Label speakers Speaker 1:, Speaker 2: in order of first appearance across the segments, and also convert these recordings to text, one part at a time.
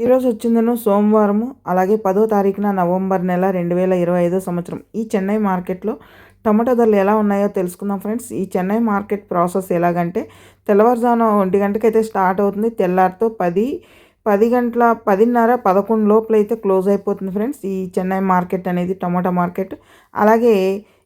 Speaker 1: ఈరోజు వచ్చిందను సోమవారము అలాగే పదో తారీఖున నవంబర్ నెల రెండు వేల ఇరవై ఐదో సంవత్సరం. ఈ చెన్నై మార్కెట్లో టమాటో ధరలు ఎలా ఉన్నాయో తెలుసుకుందాం ఫ్రెండ్స్. ఈ చెన్నై మార్కెట్ ప్రాసెస్ ఎలాగంటే తెల్లవారుజామున ఒంటి గంటకైతే స్టార్ట్ అవుతుంది. తెల్లారితో పది పది గంటల పదిన్నర పదకొండు లోపల అయితే క్లోజ్ అయిపోతుంది ఫ్రెండ్స్ ఈ చెన్నై మార్కెట్ అనేది టమాటా మార్కెట్. అలాగే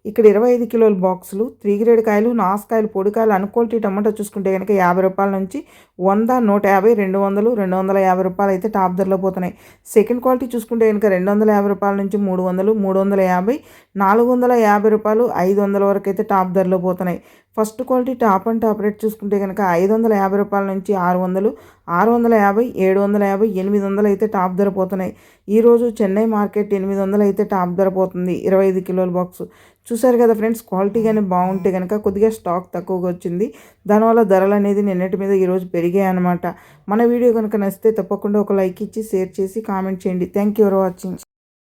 Speaker 1: ఇక్కడ ఇరవై ఐదు కిలోల బాక్సులు త్రీ గ్రేడ్ కాయలు నాసుకాయలు పొడికాయలు అనుకోల్టీ టమాటా చూసుకుంటే కనుక యాభై రూపాయల నుంచి వంద నూట యాభై రెండు వందలు రెండు వందల యాభై రూపాయలు అయితే టాప్ ధరలో పోతున్నాయి. సెకండ్ క్వాలిటీ చూసుకుంటే కనుక రెండు వందల యాభై రూపాయల నుంచి మూడు వందలు మూడు వందల యాభై నాలుగు వందల యాభై రూపాయలు ఐదు వందల వరకు అయితే టాప్ ధరలో పోతున్నాయి. First quality top and top rate చూసుకుంటే కనుక ఐదు వందల యాభై రూపాయల నుంచి ఆరు వందలు ఆరు వందల యాభై ఏడు వందల యాభై ఎనిమిది వందలు అయితే టాప్ ధర పోతున్నాయి. ఈరోజు చెన్నై మార్కెట్ ఎనిమిది వందలు అయితే టాప్ ధర పోతుంది. ఇరవై ఐదు కిలోల బాక్స్. చూసారు కదా ఫ్రెండ్స్ క్వాలిటీ కానీ బాగుంటే కనుక కొద్దిగా స్టాక్ తక్కువగా వచ్చింది. దానివల్ల ధరలు అనేది నిన్నటి మీద ఈరోజు పెరిగాయి అనమాట మన వీడియో కనుక నచ్చితే తప్పకుండా ఒక లైక్ ఇచ్చి షేర్ చేసి కామెంట్ చేయండి. Thank you for watching